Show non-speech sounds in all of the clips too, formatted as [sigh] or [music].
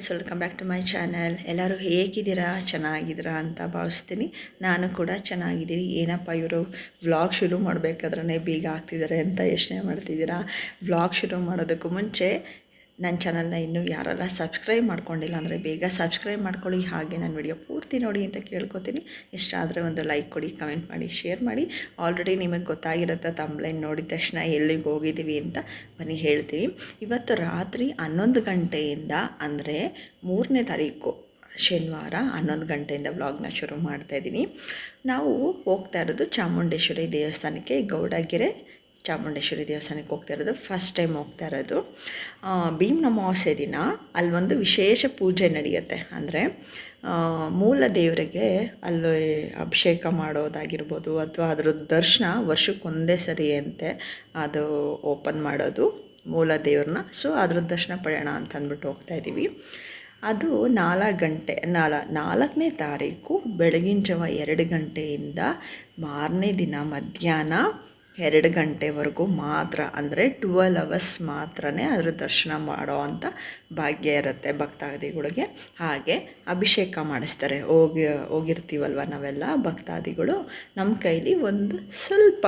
Friends welcome back to my channel ಎಲ್ಲರೂ ಹೇಗಿದ್ದೀರಾ? ಚೆನ್ನಾಗಿದ್ದೀರಾ ಅಂತ ಭಾವಿಸ್ತೀನಿ. ನಾನು ಕೂಡ ಚೆನ್ನಾಗಿದ್ದೀನಿ. ಏನಪ್ಪ ಇವರು ವ್ಲಾಗ್ ಶುರು ಮಾಡಬೇಕಾದ್ರೆ ಬೀಗ ಆಗ್ತಿದ್ದಾರೆ ಅಂತ ಯೋಚನೆ ಮಾಡ್ತಿದ್ದೀರಾ? ವ್ಲಾಗ್ ಶುರು ಮಾಡೋದಕ್ಕೂ ಮುಂಚೆ ನನ್ನ ಚಾನಲ್ನ ಇನ್ನೂ ಯಾರೆಲ್ಲ ಸಬ್ಸ್ಕ್ರೈಬ್ ಮಾಡ್ಕೊಂಡಿಲ್ಲ ಅಂದರೆ ಬೇಗ ಸಬ್ಸ್ಕ್ರೈಬ್ ಮಾಡ್ಕೊಳ್ಳಿ. ಹಾಗೆ ನಾನು ವಿಡಿಯೋ ಪೂರ್ತಿ ನೋಡಿ ಅಂತ ಕೇಳ್ಕೊತೀನಿ. ಇಷ್ಟ ಆದರೆ ಒಂದು ಲೈಕ್ ಕೊಡಿ, ಕಮೆಂಟ್ ಮಾಡಿ, ಶೇರ್ ಮಾಡಿ. ಆಲ್ರೆಡಿ ನಿಮಗೆ ಗೊತ್ತಾಗಿರುತ್ತೆ ತಂಬ್ಲೈನ್ ನೋಡಿದ ತಕ್ಷಣ ಎಲ್ಲಿಗೆ ಹೋಗಿದ್ದೀವಿ ಅಂತ ಬನ್ನಿ ಹೇಳ್ತೀನಿ. ಇವತ್ತು ರಾತ್ರಿ ಹನ್ನೊಂದು ಗಂಟೆಯಿಂದ ಅಂದರೆ ಮೂರನೇ ತಾರೀಕು ಶನಿವಾರ ಹನ್ನೊಂದು ಗಂಟೆಯಿಂದ ವ್ಲಾಗ್ನ ಶುರು ಮಾಡ್ತಾಯಿದ್ದೀನಿ ನಾವು ಹೋಗ್ತಾ ಇರೋದು ಚಾಮುಂಡೇಶ್ವರಿ ದೇವಸ್ಥಾನಕ್ಕೆ, ಗೌಡಗೆರೆ. ಚಾಮುಂಡೇಶ್ವರಿ ದೇವಸ್ಥಾನಕ್ಕೆ ಹೋಗ್ತಾ ಇರೋದು ಫಸ್ಟ್ ಟೈಮ್ ಹೋಗ್ತಾ ಇರೋದು. ಭೀಮ್ನ ಅಮಾವಾಸ್ಯೆ ದಿನ ಅಲ್ಲೊಂದು ವಿಶೇಷ ಪೂಜೆ ನಡೆಯುತ್ತೆ. ಅಂದರೆ ಮೂಲ ದೇವರಿಗೆ ಅಲ್ಲಿ ಅಭಿಷೇಕ ಮಾಡೋದಾಗಿರ್ಬೋದು, ಅಥವಾ ಅದರ ದರ್ಶನ ವರ್ಷಕ್ಕೊಂದೇ ಸರಿ ಅಂತೆ ಅದು ಓಪನ್ ಮಾಡೋದು ಮೂಲ ದೇವ್ರನ್ನ. ಸೊ ಅದ್ರ ದರ್ಶನ ಪಡೆಯೋಣ ಅಂತ ಅಂದ್ಬಿಟ್ಟು ಹೋಗ್ತಾ ಇದ್ದೀವಿ. ಅದು ನಾಲ್ಕು ಗಂಟೆ, ನಾಲ, ನಾಲ್ಕನೇ ತಾರೀಕು ಬೆಳಗಿನ ಜಾವ ಎರಡು ಗಂಟೆಯಿಂದ ಮಾರನೇ ದಿನ ಮಧ್ಯಾಹ್ನ ಎರಡು ಗಂಟೆವರೆಗೂ ಮಾತ್ರ ಅಂದರೆ ಟ್ವೆಲ್ ಅವರ್ಸ್ ಮಾತ್ರನೇ ಅದರ ದರ್ಶನ ಮಾಡೋ ಅಂಥ ಭಾಗ್ಯ ಇರುತ್ತೆ ಭಕ್ತಾದಿಗಳಿಗೆ. ಹಾಗೆ ಅಭಿಷೇಕ ಮಾಡಿಸ್ತಾರೆ. ಹೋಗಿ ಹೋಗಿರ್ತೀವಲ್ವ ನಾವೆಲ್ಲ ಭಕ್ತಾದಿಗಳು? ನಮ್ಮ ಕೈಲಿ ಒಂದು ಸ್ವಲ್ಪ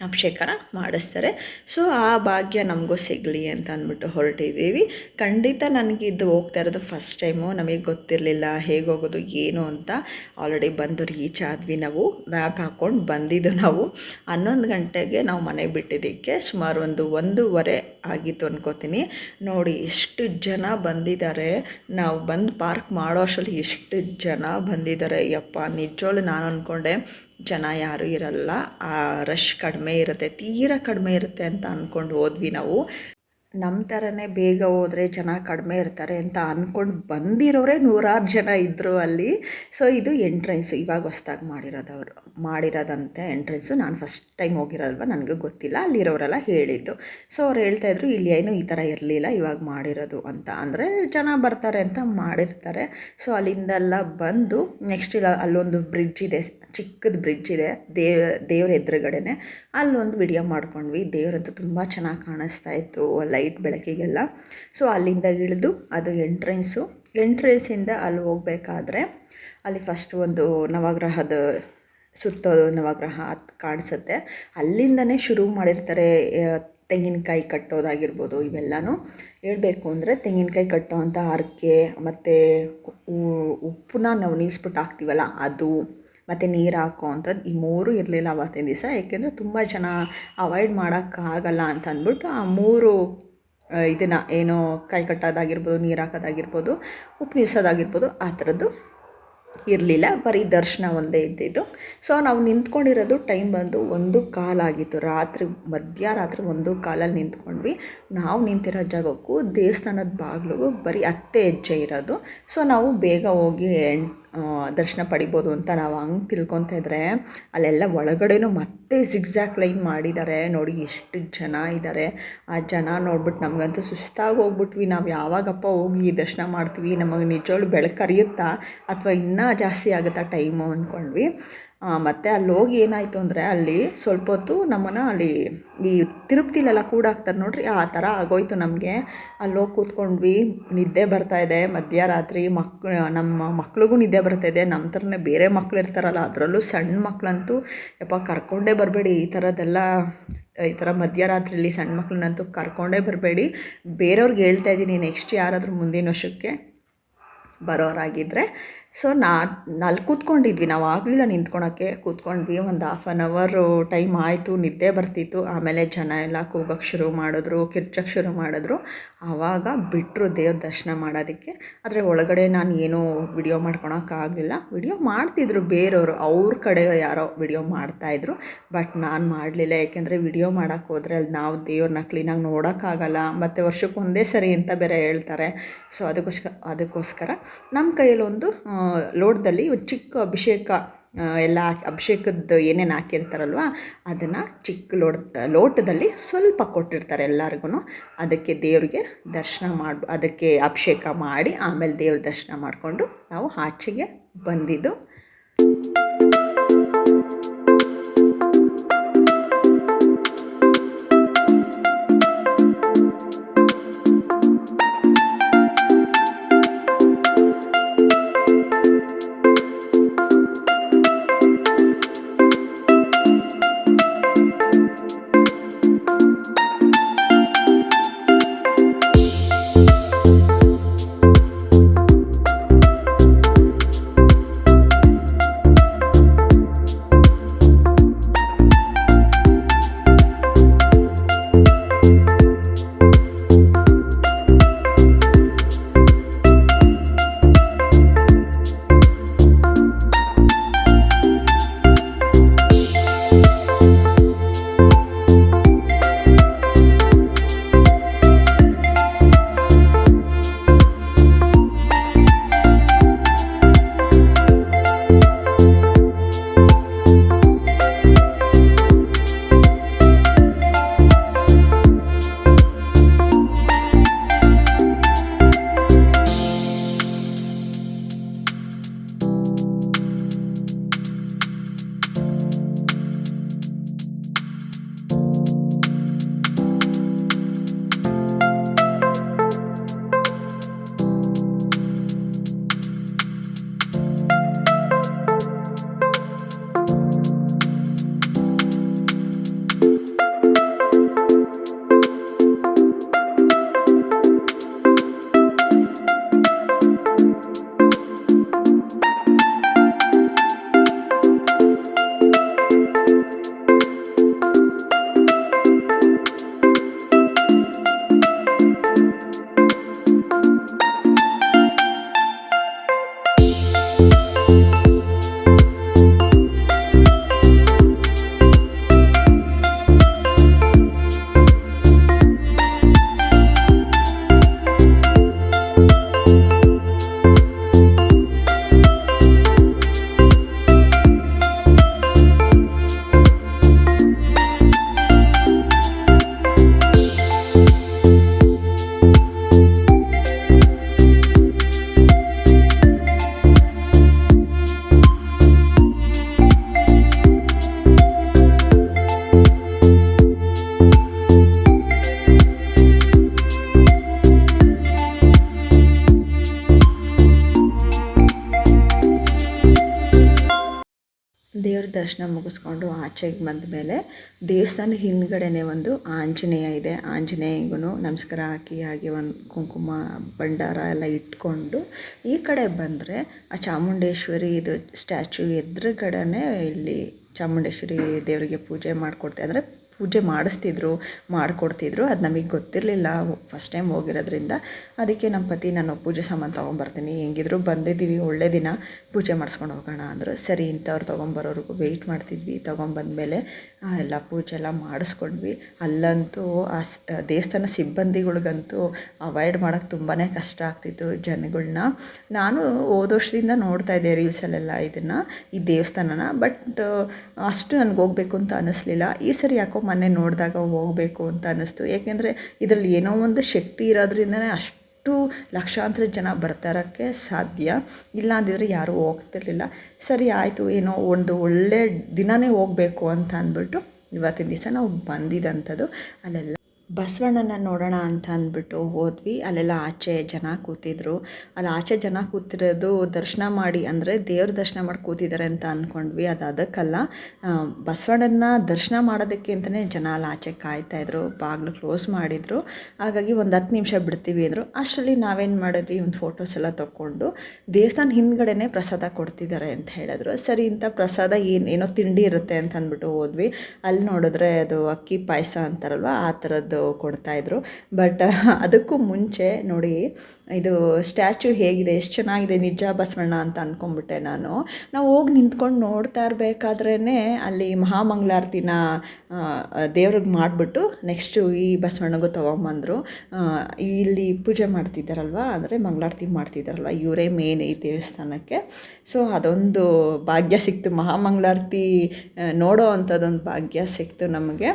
ಅಭಿಷೇಕನ ಮಾಡಿಸ್ತಾರೆ. ಸೊ ಆ ಭಾಗ್ಯ ನಮಗೂ ಸಿಗಲಿ ಅಂತ ಅಂದ್ಬಿಟ್ಟು ಹೊರಟಿದ್ದೀವಿ. ಖಂಡಿತ ನನಗೆ ಇದು ಹೋಗ್ತಾ ಇರೋದು ಫಸ್ಟ್ ಟೈಮು ನಮಗೆ ಗೊತ್ತಿರಲಿಲ್ಲ ಹೇಗೆ ಹೋಗೋದು, ಏನು ಅಂತ. ಆಲ್ರೆಡಿ ಬಂದು ರೀಚ್ ಆದ್ವಿ ನಾವು. ವ್ಯಾಪ್ ಹಾಕ್ಕೊಂಡು ಬಂದಿದ್ದು ನಾವು. ಹನ್ನೊಂದು ಗಂಟೆಗೆ ನಾವು ಮನೆ ಬಿಟ್ಟಿದ್ದಕ್ಕೆ ಸುಮಾರು ಒಂದು ಒಂದೂವರೆ ಆಗಿತ್ತು ಅನ್ಕೋತೀನಿ. ನೋಡಿ ಎಷ್ಟು ಜನ ಬಂದಿದ್ದಾರೆ. ನಾವು ಬಂದು ಪಾರ್ಕ್ ಮಾಡೋ ಅಷ್ಟರಲ್ಲಿ ಎಷ್ಟು ಜನ ಬಂದಿದ್ದಾರೆ. ಯಪ್ಪ, ನಿಜವಾಗ್ಲೂ ನಾನು ಅಂದ್ಕೊಂಡೆ ಜನ ಯಾರೂ ಇರಲ್ಲ. ಆ ರಶ್ ಕಡಿಮೆ ಇರುತ್ತೆ, ತೀರಾ ಕಡಿಮೆ ಇರುತ್ತೆ ಅಂತ ಅಂದ್ಕೊಂಡು ಹೋದ್ವಿ ನಾವು. ನಮ್ಮ ಥರನೇ ಬೇಗ ಹೋದರೆ ಜನ ಕಡಿಮೆ ಇರ್ತಾರೆ ಅಂತ ಅಂದ್ಕೊಂಡು ಬಂದಿರೋರೇ ನೂರಾರು ಜನ ಇದ್ದರು ಅಲ್ಲಿ. ಸೊ ಇದು ಎಂಟ್ರೆನ್ಸು ಇವಾಗ ಹೊಸ್ದಾಗಿ ಮಾಡಿರೋದು ಅವರು ಮಾಡಿರೋದಂತೆ ಎಂಟ್ರೆನ್ಸು ನಾನು ಫಸ್ಟ್ ಟೈಮ್ ಹೋಗಿರೋಲ್ವ ನನಗೆ ಗೊತ್ತಿಲ್ಲ. ಅಲ್ಲಿರೋರೆಲ್ಲ ಹೇಳಿದ್ದು. ಸೊ ಅವ್ರು ಹೇಳ್ತಾಯಿದ್ರು ಇಲ್ಲಿ ಏನು ಈ ಥರ ಇರಲಿಲ್ಲ, ಇವಾಗ ಮಾಡಿರೋದು ಅಂತ. ಅಂದರೆ ಜನ ಬರ್ತಾರೆ ಅಂತ ಮಾಡಿರ್ತಾರೆ. ಸೊ ಅಲ್ಲಿಂದೆಲ್ಲ ಬಂದು ನೆಕ್ಸ್ಟ್ ಇಲ್ಲ, ಅಲ್ಲೊಂದು ಬ್ರಿಡ್ಜ್ ಇದೆ. ಚಿಕ್ಕದು ಬ್ರಿಡ್ಜ್ ಇದೆ, ದೇವ, ದೇವ್ರ ಎದುರುಗಡೆನೆ. ಅಲ್ಲೊಂದು ವಿಡಿಯೋ ಮಾಡ್ಕೊಂಡ್ವಿ. ದೇವರಂತೂ ತುಂಬ ಚೆನ್ನಾಗಿ ಕಾಣಿಸ್ತಾ ಇತ್ತು ಲೈಟ್ ಬೆಳಕಿಗೆಲ್ಲ. ಸೊ ಅಲ್ಲಿಂದ ಇಳಿದು ಅದು ಎಂಟ್ರೆನ್ಸು ಎಂಟ್ರೆನ್ಸಿಂದ ಅಲ್ಲಿ ಹೋಗಬೇಕಾದ್ರೆ ಅಲ್ಲಿ ಫಸ್ಟ್ ಒಂದು ನವಗ್ರಹದ ಸುತ್ತೋದು ನವಗ್ರಹ ಕಾಣಿಸುತ್ತೆ. ಅಲ್ಲಿಂದನೇ ಶುರು ಮಾಡಿರ್ತಾರೆ ತೆಂಗಿನಕಾಯಿ ಕಟ್ಟೋದಾಗಿರ್ಬೋದು ಇವೆಲ್ಲನೂ. ಹೇಳಬೇಕು ಅಂದರೆ ತೆಂಗಿನಕಾಯಿ ಕಟ್ಟೋ ಅಂಥ ಹರಕೆ, ಮತ್ತು ಉಪ್ಪನ್ನ ನಾವು ನೀಸ್ಬಿಟ್ಟು ಹಾಕ್ತೀವಲ್ಲ, ಅದು ಮತ್ತು ನೀರು ಹಾಕೋ ಅಂಥದ್ದು ಈ ಮೂರು ಇರಲಿಲ್ಲ ಅವತ್ತಿನ ದಿವಸ ಏಕೆಂದರೆ ತುಂಬ ಜನ ಅವಾಯ್ಡ್ ಮಾಡೋಕ್ಕಾಗಲ್ಲ ಅಂತ ಅಂದ್ಬಿಟ್ಟು ಆ ಮೂರು ಇದನ್ನು ಏನೋ ಕೈ ಕಟ್ಟೋದಾಗಿರ್ಬೋದು, ನೀರು ಹಾಕೋದಾಗಿರ್ಬೋದು, ಉಪ್ಪು ನಿಲ್ಸೋದಾಗಿರ್ಬೋದು ಆ ಥರದ್ದು ಇರಲಿಲ್ಲ. ಬರೀ ದರ್ಶನ ಒಂದೇ ಇದ್ದಿದ್ದು. ಸೊ ನಾವು ನಿಂತ್ಕೊಂಡಿರೋದು ಟೈಮ್ ಬಂದು ಒಂದು ಕಾಲಾಗಿತ್ತು ರಾತ್ರಿ, ಮಧ್ಯರಾತ್ರಿ ಒಂದು ಕಾಲಲ್ಲಿ ನಿಂತ್ಕೊಂಡ್ವಿ. ನಾವು ನಿಂತಿರೋ ಜಾಗಕ್ಕೂ ದೇವಸ್ಥಾನದ ಬಾಗಿಲಿಗೂ ಬರೀ ಅತ್ತೆ ಹೆಜ್ಜೆ ಇರೋದು. ಸೊ ನಾವು ಬೇಗ ಹೋಗಿ ದರ್ಶನ ಪಡಿಬೋದು ಅಂತ ನಾವು ಹಂಗೆ ತಿಳ್ಕೊತಾ ಇದ್ರೆ, ಅಲ್ಲೆಲ್ಲ ಒಳಗಡೆನೂ ಮತ್ತೆ ಸಿಗ್ಸಾಕ್ ಲೈನ್ ಮಾಡಿದ್ದಾರೆ ನೋಡಿ ಎಷ್ಟು ಜನ ಇದ್ದಾರೆ ಆ ಜನ ನೋಡ್ಬಿಟ್ಟು ನಮಗಂತೂ ಸುಸ್ತಾಗಿ ಹೋಗ್ಬಿಟ್ವಿ ನಾವು ಯಾವಾಗಪ್ಪ ಹೋಗಿ ದರ್ಶನ ಮಾಡ್ತೀವಿ, ನಮಗೆ ನಿಜವಾಗ್ಲೂ ಬೆಳಕು ಹರಿಯುತ್ತಾ? ಅಥವಾ ಇನ್ನೂ ಜಾಸ್ತಿ ಆಗುತ್ತಾ ಟೈಮು ಅಂದ್ಕೊಂಡ್ವಿ. ಮತ್ತೆ ಅಲ್ಲಿ ಹೋಗಿ ಏನಾಯಿತು ಅಂದರೆ ಅಲ್ಲಿ ಸ್ವಲ್ಪ ಹೊತ್ತು ನಮ್ಮನ್ನು ಅಲ್ಲಿ ಈ ತಿರುಪ್ತಿಲೆಲ್ಲ ಕೂಡ ಹಾಕ್ತಾರೆ ನೋಡ್ರಿ, ಆ ಥರ ಆಗೋಯ್ತು ನಮಗೆ. ಅಲ್ಲಿ ಹೋಗಿ ಕೂತ್ಕೊಂಡ್ವಿ, ನಿದ್ದೆ ಬರ್ತಾ ಇದೆ. ಮಧ್ಯರಾತ್ರಿ ಮಕ್ ನಮ್ಮ ಮಕ್ಳಿಗೂ ನಿದ್ದೆ ಬರ್ತಾ ಇದೆ. ನಮ್ಮ ಥರನೇ ಬೇರೆ ಮಕ್ಳು ಇರ್ತಾರಲ್ಲ, ಅದರಲ್ಲೂ ಸಣ್ಣ ಮಕ್ಕಳಂತೂ ಯಪ್ಪ ಕರ್ಕೊಂಡೇ ಬರಬೇಡಿ. ಈ ಥರದ್ದೆಲ್ಲ, ಈ ಥರ ಮಧ್ಯರಾತ್ರಿಲಿ ಸಣ್ಣ ಮಕ್ಕಳನ್ನಂತೂ ಕರ್ಕೊಂಡೇ ಬರಬೇಡಿ. ಬೇರೆಯವ್ರಿಗೆ ಹೇಳ್ತಾ ಇದ್ದೀನಿ, ನೆಕ್ಸ್ಟ್ ಯಾರಾದರೂ ಮುಂದಿನ ವರ್ಷಕ್ಕೆ ಬರೋರಾಗಿದ್ದರೆ ಸೊ ನಾ ಅಲ್ಲಿ ಕೂತ್ಕೊಂಡಿದ್ವಿ. ನಾವು ಆಗಲಿಲ್ಲ ನಿಂತ್ಕೊಳಕ್ಕೆ. ಕೂತ್ಕೊಂಡ್ವಿ. ಒಂದು ಹಾಫ್ ಆನ್ ಅವರು ಟೈಮ್ ಆಯಿತು. ನಿದ್ದೆ ಬರ್ತಿತ್ತು. ಆಮೇಲೆ ಜನ ಎಲ್ಲ ಕೂಗಕ್ಕೆ ಶುರು ಮಾಡಿದ್ರು. ಕಿರ್ಚಕ್ಕೆ ಶುರು ಮಾಡಿದ್ರು. ಆವಾಗ ಬಿಟ್ಟರು ದೇವ್ರ ದರ್ಶನ ಮಾಡೋದಕ್ಕೆ. ಆದರೆ ಒಳಗಡೆ ನಾನು ಏನೂ ವಿಡಿಯೋ ಮಾಡ್ಕೊಳಕ್ಕಾಗಲಿಲ್ಲ ವಿಡಿಯೋ ಮಾಡ್ತಿದ್ರು ಬೇರೆಯವರು ಅವ್ರ ಕಡೆ ಯಾರೋ ವಿಡಿಯೋ ಮಾಡ್ತಾಯಿದ್ರು ಬಟ್ ನಾನು ಮಾಡಲಿಲ್ಲ. ಯಾಕೆಂದರೆ ವಿಡಿಯೋ ಮಾಡೋಕ್ಕೆ ಹೋದರೆ ಅಲ್ಲಿ ನಾವು ದೇವ್ರನ್ನ ಕ್ಲೀನಾಗಿ ನೋಡೋಕ್ಕಾಗಲ್ಲ ಮತ್ತು ವರ್ಷಕ್ಕೆ ಒಂದೇ ಸರಿ ಅಂತ ಬೇರೆ ಹೇಳ್ತಾರೆ. ಸೊ ಅದಕ್ಕೋಸ್ಕರ ಅದಕ್ಕೋಸ್ಕರ ನಮ್ಮ ಕೈಯಲ್ಲೊಂದು ಲೋಟದಲ್ಲಿ ಒಂದು ಚಿಕ್ಕ ಅಭಿಷೇಕ ಎಲ್ಲ ಹಾಕಿ, ಅಭಿಷೇಕದ್ದು ಏನೇನು ಹಾಕಿರ್ತಾರಲ್ವ, ಅದನ್ನು ಚಿಕ್ಕ ಲೋಟ, ಲೋಟದಲ್ಲಿ ಸ್ವಲ್ಪ ಕೊಟ್ಟಿರ್ತಾರೆ ಎಲ್ಲರಿಗೂ ಅದಕ್ಕೆ ದೇವರಿಗೆ ದರ್ಶನ ಮಾಡಿ, ಅದಕ್ಕೆ ಅಭಿಷೇಕ ಮಾಡಿ, ಆಮೇಲೆ ದೇವ್ರ ದರ್ಶನ ಮಾಡಿಕೊಂಡು ನಾವು ಆಚೆಗೆ ಬಂದಿದ್ದು. ದೇವ್ರ ದರ್ಶನ ಮುಗಿಸ್ಕೊಂಡು ಆಚೆಗೆ ಬಂದ ಮೇಲೆ ದೇವಸ್ಥಾನ ಹಿಂದ್ಗಡೆನೆ ಒಂದು ಆಂಜನೇಯ ಇದೆ. ಆಂಜನೇಯಗೂ ನಮಸ್ಕಾರ ಹಾಕಿ, ಹಾಗೆ ಒಂದು ಕುಂಕುಮ, ಭಂಡಾರ ಎಲ್ಲ ಇಟ್ಕೊಂಡು ಈ ಕಡೆ ಬಂದರೆ ಆ ಚಾಮುಂಡೇಶ್ವರಿ ಇದು ಸ್ಟ್ಯಾಚು ಎದುರುಗಡೆನೇ ಇಲ್ಲಿ ಚಾಮುಂಡೇಶ್ವರಿ ದೇವರಿಗೆ ಪೂಜೆ ಮಾಡಿಕೊಡ್ತಾ ಅಂದರೆ ಪೂಜೆ ಮಾಡಿಸ್ತಿದ್ರು, ಮಾಡಿಕೊಡ್ತಿದ್ರು. ಅದು ನಮಗೆ ಗೊತ್ತಿರಲಿಲ್ಲ. ಫಸ್ಟ್ ಟೈಮ್ ಹೋಗಿರೋದ್ರಿಂದ ಅದಕ್ಕೆ ನಮ್ಮ ಪತಿ, ನಾನು ಪೂಜೆ ಸಾಮಾನು ತೊಗೊಂಬರ್ತೀನಿ. ಹೆಂಗಿದ್ರು ಬಂದಿದ್ದೀವಿ, ಒಳ್ಳೆ ದಿನ. ಪೂಜೆ ಮಾಡಿಸ್ಕೊಂಡು ಹೋಗೋಣ ಅಂದರು. ಸರಿ, ಇಂಥವ್ರು ತೊಗೊಂಬರೋರ್ಗು ವೆಯ್ಟ್ ಮಾಡ್ತಿದ್ವಿ. ತೊಗೊಂಬಂದ್ಮೇಲೆ ಎಲ್ಲ ಪೂಜೆ ಎಲ್ಲ ಮಾಡಿಸ್ಕೊಂಡ್ವಿ. ಅಲ್ಲಂತೂ ಆ ದೇವಸ್ಥಾನ ಸಿಬ್ಬಂದಿಗಳಿಗಂತೂ ಅವಾಯ್ಡ್ ಮಾಡೋಕ್ಕೆ ತುಂಬಾ ಕಷ್ಟ ಆಗ್ತಿತ್ತು ಜನಗಳನ್ನ ನಾನು ಹೋದ ವರ್ಷದಿಂದ ನೋಡ್ತಾ ಇದ್ದೆ ರೀಲ್ಸಲ್ಲೆಲ್ಲ ಇದನ್ನು, ಈ ದೇವಸ್ಥಾನನ ಬಟ್ ಅಷ್ಟು ನನಗೆ ಹೋಗಬೇಕು ಅಂತ ಅನ್ನಿಸ್ಲಿಲ್ಲ ಈ ಸರಿ ಯಾಕೋ ಮೊನ್ನೆ ನೋಡಿದಾಗ ಹೋಗಬೇಕು ಅಂತ ಅನ್ನಿಸ್ತು ಏಕೆಂದರೆ ಇದರಲ್ಲಿ ಏನೋ ಒಂದು ಶಕ್ತಿ ಇರೋದ್ರಿಂದನೇ ಅಷ್ಟು ಲಕ್ಷಾಂತರ ಜನ ಬರ್ತಾರಕ್ಕೆ ಸಾಧ್ಯ. ಇಲ್ಲ ಅಂದಿದ್ರೆ ಯಾರೂ ಹೋಗ್ತಿರ್ಲಿಲ್ಲ. ಸರಿ, ಆಯಿತು, ಏನೋ ಒಂದು ಒಳ್ಳೆ ದಿನವೇ ಹೋಗಬೇಕು ಅಂತ ಅಂದ್ಬಿಟ್ಟು ಇವತ್ತಿನ ದಿವಸ ನಾವು ಬಂದಿದ್ದಂಥದ್ದು ಅಲ್ಲೆಲ್ಲ ಬಸವಣ್ಣನ ನೋಡೋಣ ಅಂತ ಅಂದ್ಬಿಟ್ಟು ಹೋದ್ವಿ. ಅಲ್ಲೆಲ್ಲ ಆಚೆ ಜನ ಕೂತಿದ್ರು. ಅಲ್ಲಿ ಆಚೆ ಜನ ಕೂತಿರೋದು ದರ್ಶನ ಮಾಡಿ, ಅಂದರೆ ದೇವ್ರ ದರ್ಶನ ಮಾಡಿ ಕೂತಿದ್ದಾರೆ ಅಂತ ಅಂದ್ಕೊಂಡ್ವಿ ಅದು ಅದಕ್ಕಲ್ಲ ಬಸವಣ್ಣನ ದರ್ಶನ ಮಾಡೋದಕ್ಕೆ ಅಂತಲೇ ಜನ ಅಲ್ಲಿ ಆಚೆ ಕಾಯ್ತಾಯಿದ್ರು ಬಾಗಿಲು ಕ್ಲೋಸ್ ಮಾಡಿದರು. ಹಾಗಾಗಿ ಒಂದು ಹತ್ತು ನಿಮಿಷ ಬಿಡ್ತೀವಿ ಅಂದರು. ಅಷ್ಟರಲ್ಲಿ ನಾವೇನು ಮಾಡಿದ್ವಿ? ಒಂದು ಫೋಟೋಸ್ ಎಲ್ಲ ತೊಗೊಂಡು ದೇವಸ್ಥಾನ ಹಿಂದ್ಗಡೆನೇ ಪ್ರಸಾದ ಕೊಡ್ತಿದ್ದಾರೆ ಅಂತ ಹೇಳಿದ್ರು. ಸರಿ, ಇಂಥ ಪ್ರಸಾದ ಏನು, ಏನೋ ತಿಂಡಿ ಇರುತ್ತೆ ಅಂತ ಅಂದ್ಬಿಟ್ಟು ಹೋದ್ವಿ. ಅಲ್ಲಿ ನೋಡಿದ್ರೆ ಅದು ಅಕ್ಕಿ ಪಾಯಸ ಅಂತಾರಲ್ವ, ಆ ಥರದ್ದು ಕೊಡ್ತಾಯಿದ್ರು ಬಟ್ [laughs] ಅದಕ್ಕೂ ಮುಂಚೆ ನೋಡಿ, ಇದು ಸ್ಟ್ಯಾಚು ಹೇಗಿದೆ, ಎಷ್ಟು ಚೆನ್ನಾಗಿದೆ ನಿಜ ಬಸವಣ್ಣ ಅಂತ ಅಂದ್ಕೊಂಬಿಟ್ಟೆ ನಾನು. ನಾವು ಹೋಗಿ ನಿಂತ್ಕೊಂಡು ನೋಡ್ತಾ ಇರಬೇಕಾದ್ರೇ ಅಲ್ಲಿ ಮಹಾಮಂಗಳಾರತಿನ ದೇವ್ರಿಗೆ ಮಾಡಿಬಿಟ್ಟು ನೆಕ್ಸ್ಟು ಈ ಬಸವಣ್ಣಗೂ ತೊಗೊಂಬಂದರು. ಇಲ್ಲಿ ಪೂಜೆ ಮಾಡ್ತಿದ್ದಾರಲ್ವ? ಅಂದರೆ ಮಂಗಳಾರತಿ ಮಾಡ್ತಿದ್ದಾರಲ್ವ? ಇವರೇ ಮೇನ್ ಈ ದೇವಸ್ಥಾನಕ್ಕೆ. ಸೊ ಅದೊಂದು ಭಾಗ್ಯ ಸಿಕ್ತು. ಮಹಾಮಂಗಳಾರತಿ ನೋಡೋ ಅಂಥದ್ದೊಂದು ಭಾಗ್ಯ ಸಿಕ್ತು ನಮಗೆ.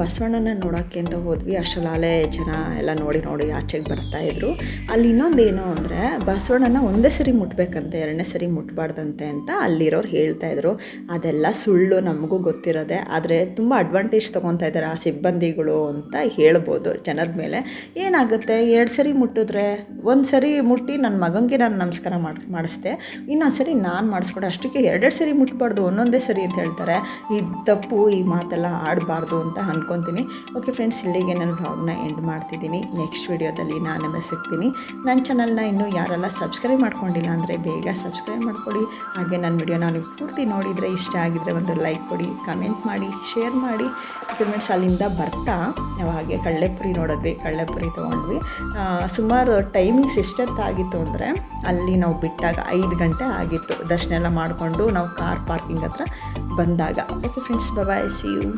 ಬಸವಣ್ಣನ ನೋಡೋಕ್ಕೆ ಅಂತ ಹೋದ್ವಿ. ಅಷ್ಟಲಾಲೆ ಜನ ಎಲ್ಲ ನೋಡಿ ನೋಡಿ ಆಚೆಗೆ ಬರ್ತಾಯಿದ್ರು ಅಲ್ಲಿ ಇನ್ನೊಂದು ಏನು ಅಂದರೆ ಬಸವಣ್ಣನ ಒಂದೇ ಸರಿ ಮುಟ್ಬೇಕಂತೆ, ಎರಡನೇ ಸರಿ ಮುಟ್ಬಾರ್ದಂತೆ ಅಂತ ಅಲ್ಲಿರೋರು ಹೇಳ್ತಾಯಿದ್ರು ಅದೆಲ್ಲ ಸುಳ್ಳು ನಮಗೂ ಗೊತ್ತಿರೋದೆ. ಆದರೆ ತುಂಬ ಅಡ್ವಾಂಟೇಜ್ ತೊಗೊತಾ ಇದ್ದಾರೆ ಆ ಸಿಬ್ಬಂದಿಗಳು ಅಂತ ಹೇಳ್ಬೋದು ಜನದ ಮೇಲೆ. ಏನಾಗುತ್ತೆ? ಎರಡು ಸರಿ ಮುಟ್ಟಿದ್ರೆ, ಒಂದು ಸರಿ ಮುಟ್ಟಿ ನನ್ನ ಮಗನಿಗೆ ನಾನು ನಮಸ್ಕಾರ ಮಾಡಿ, ಮಾಡಿಸ್ದೆ. ಇನ್ನೊಂದು ಸರಿ ನಾನು ಮಾಡಿಸ್ಕೊಡೆ. ಅಷ್ಟಕ್ಕೆ ಎರಡೆರಡು ಸರಿ ಮುಟ್ಬಾರ್ದು, ಒಂದೊಂದೇ ಸರಿ ಅಂತ ಹೇಳ್ತಾರೆ. ಈ ತಪ್ಪು ಈ ಮಾತೆಲ್ಲ ಆಡಬಾರ್ದು ಅಂತ ಅನ್ಕೊತೀನಿ. ಓಕೆ ಫ್ರೆಂಡ್ಸ್ ಇಲ್ಲಿಗೆ ನಾನು ಬ್ಲಾಗ್ನ ಎಂಡ್ ಮಾಡ್ತಿದ್ದೀನಿ. ನೆಕ್ಸ್ಟ್ ವಿಡಿಯೋದಲ್ಲಿ ನಾನು ಸಿಗ್ತೀನಿ. ನನ್ನ ಚಾನಲ್ನ ಇನ್ನೂ ಯಾರೆಲ್ಲ ಸಬ್ಸ್ಕ್ರೈಬ್ ಮಾಡ್ಕೊಂಡಿಲ್ಲ ಅಂದರೆ ಬೇಗ ಸಬ್ಸ್ಕ್ರೈಬ್ ಮಾಡ್ಕೊಳ್ಳಿ ಹಾಗೆ ನನ್ನ ವಿಡಿಯೋ ನಾನು ಪೂರ್ತಿ ನೋಡಿದರೆ ಇಷ್ಟ ಆಗಿದರೆ ಒಂದು ಲೈಕ್ ಕೊಡಿ ಕಮೆಂಟ್ ಮಾಡಿ ಶೇರ್ ಮಾಡಿ. ಫ್ರೆಂಡ್ಸ್ ಅಲ್ಲಿಂದ ಬರ್ತಾ ನಾವು ಹಾಗೆ ಕಳ್ಳೆಪುರಿ ನೋಡಿದ್ವಿ, ಕಳ್ಳೆಪುರಿ ತೊಗೊಂಡ್ವಿ. ಸುಮಾರು ಟೈಮಿಂಗ್ಸ್ ಎಷ್ಟೊತ್ತಾಗಿತ್ತು ಅಂದರೆ ಅಲ್ಲಿ ನಾವು ಬಿಟ್ಟಾಗ ಐದು ಗಂಟೆ ಆಗಿತ್ತು. ದರ್ಶನ ಎಲ್ಲ ಮಾಡಿಕೊಂಡು ನಾವು ಕಾರ್ ಪಾರ್ಕಿಂಗ್ ಹತ್ರ ಬಂದಾಗ. Okay friends bye see you